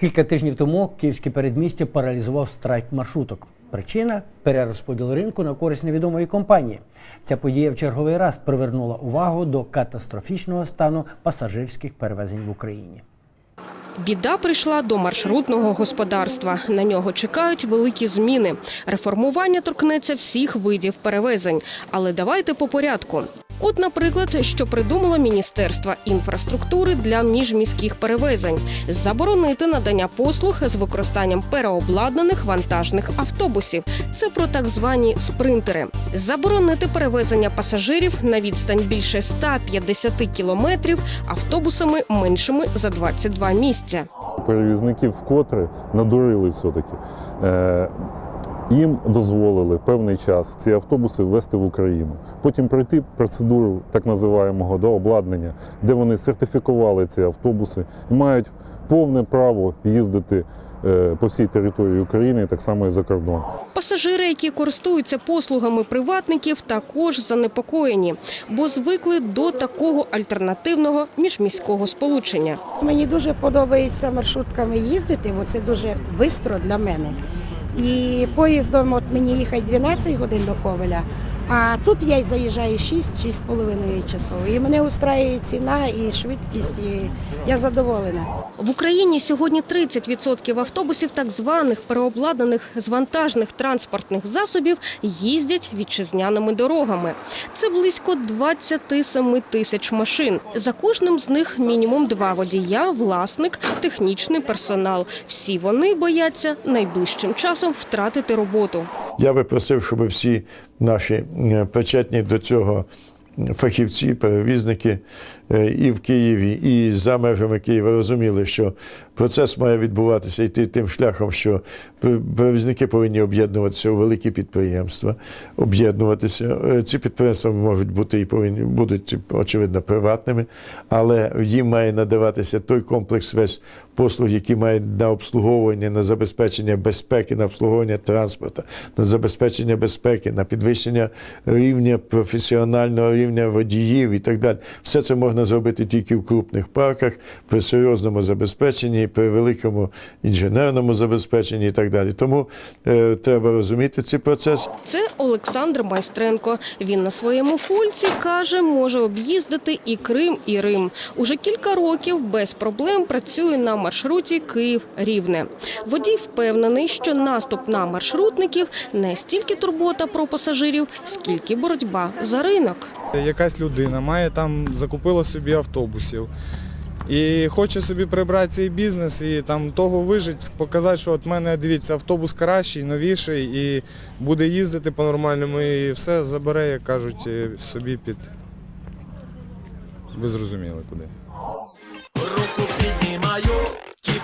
Кілька тижнів тому київське передмістя паралізував страйк маршруток. Причина перерозподіл ринку на користь невідомої компанії. Ця подія в черговий раз привернула увагу до катастрофічного стану пасажирських перевезень в Україні. Біда прийшла до маршрутного господарства. На нього чекають великі зміни. Реформування торкнеться всіх видів перевезень. Але давайте по порядку. От, наприклад, що придумало Міністерство інфраструктури для міжміських перевезень заборонити надання послуг з використанням переобладнаних вантажних автобусів. Це про так звані спринтери. Заборонити перевезення пасажирів на відстань більше 150 кілометрів автобусами меншими за 22 місця. перевізників вкотре надурили все-таки. Е, їм дозволили певний час ці автобуси ввести в Україну. Потім пройти процедуру так називаємого до обладнання, де вони сертифікували ці автобуси і мають повне право їздити е, по всій території України, так само і за кордон. Пасажири, які користуються послугами приватників, також занепокоєні, бо звикли до такого альтернативного міжміського сполучення. Мені дуже подобається маршрутками їздити, бо це дуже швидко для мене. І поїздом от мені їхати 12 годин до Ковеля, а тут я й заїжджаю 6-6,5 часов. І мене устраює ціна і швидкість, і я задоволена. В Україні сьогодні 30% автобусів, так званих переобладнаних з вантажних транспортних засобів, їздять вітчизняними дорогами. Це близько 27 тисяч машин. За кожним з них мінімум два водія, власник, технічний персонал. Всі вони бояться найближчим часом втратити роботу. Я би просив, щоб всі наші е, причетні до цього фахівці, перевізники е, і в Києві, і за межами Києва розуміли, що процес має відбуватися йти тим шляхом, що перевізники повинні об'єднуватися у великі підприємства, об'єднуватися. Е, Ці підприємства можуть бути і повинні будуть очевидно приватними, але їм має надаватися той комплекс весь послуг, які мають на обслуговування, на забезпечення безпеки, на обслуговування транспорту, на забезпечення безпеки, на підвищення рівня професіонального рівня водіїв і так далі. Все це можна зробити тільки в крупних парках, при серйозному забезпеченні, при великому інженерному забезпеченні і так далі. Тому е, треба розуміти цей процес. Це Олександр Майстренко. Він на своєму фульці каже, може об'їздити і Крим, і Рим. Уже кілька років без проблем працює на маршруті Київ-Рівне. Водій впевнений, що наступ на маршрутників не стільки турбота про пасажирів, скільки боротьба за ринок. Якась людина має там закупила собі автобусів. І хоче собі прибрати цей бізнес і там того вижить, показати, що от мене дивіться, автобус кращий, новіший і буде їздити по-нормальному, і все забере, як кажуть, е, собі під. Ви зрозуміли куди.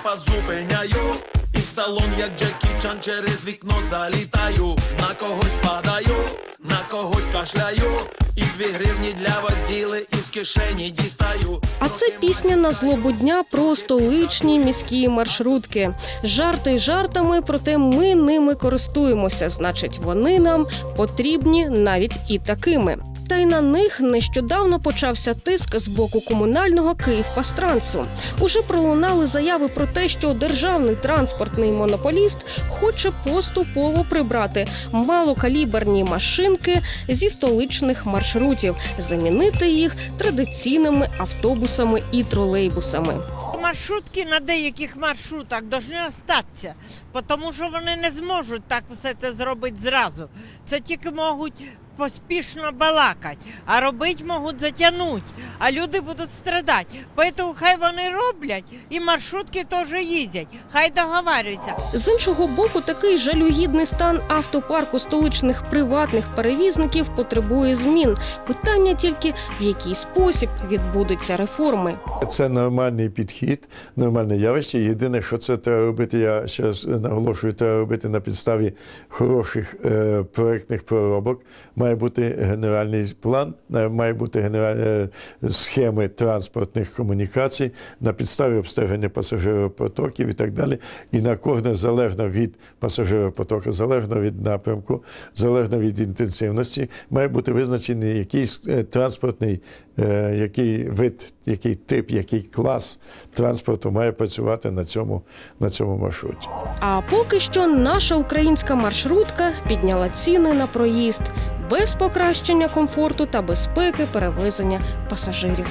Тіпа зупиняю, і в салон, як Джекі Чан, через вікно залітаю, на когось падаю, на когось кашляю, і дві гривні для воділи із кишені дістаю. А це пісня на злобу дня про столичні міські маршрутки. Жарти жартами, проте ми ними користуємося. Значить, вони нам потрібні навіть і такими. Та й на них нещодавно почався тиск з боку комунального Київпастрансу. Уже пролунали заяви про те, що державний транспортний монополіст хоче поступово прибрати малокаліберні машинки зі столичних маршрутів, замінити їх традиційними автобусами і тролейбусами. Маршрутки на деяких маршрутах повинні остатися, тому що вони не зможуть так все це зробити зразу. Це тільки можуть поспішно балакати, а робити можуть затягнути, а люди будуть страдати. Тому хай вони роблять і маршрутки теж їздять, хай договарюються. З іншого боку, такий жалюгідний стан автопарку столичних приватних перевізників потребує змін. Питання тільки в який спосіб відбудуться реформи. Це нормальний підхід, нормальне явище. Єдине, що це треба робити, я ще раз наголошую, треба робити на підставі хороших е, проектних проробок. Має має бути генеральний план, е, має бути генеральні схеми транспортних комунікацій на підставі обстеження пасажиропотоків і так далі. І на кожне залежно від пасажиропотоку, залежно від напрямку, залежно від інтенсивності, має бути визначений якийсь е, транспортний, е, який вид, який тип, який клас транспорту має працювати на цьому, на цьому маршруті. А поки що наша українська маршрутка підняла ціни на проїзд без покращення комфорту та безпеки перевезення пасажирів.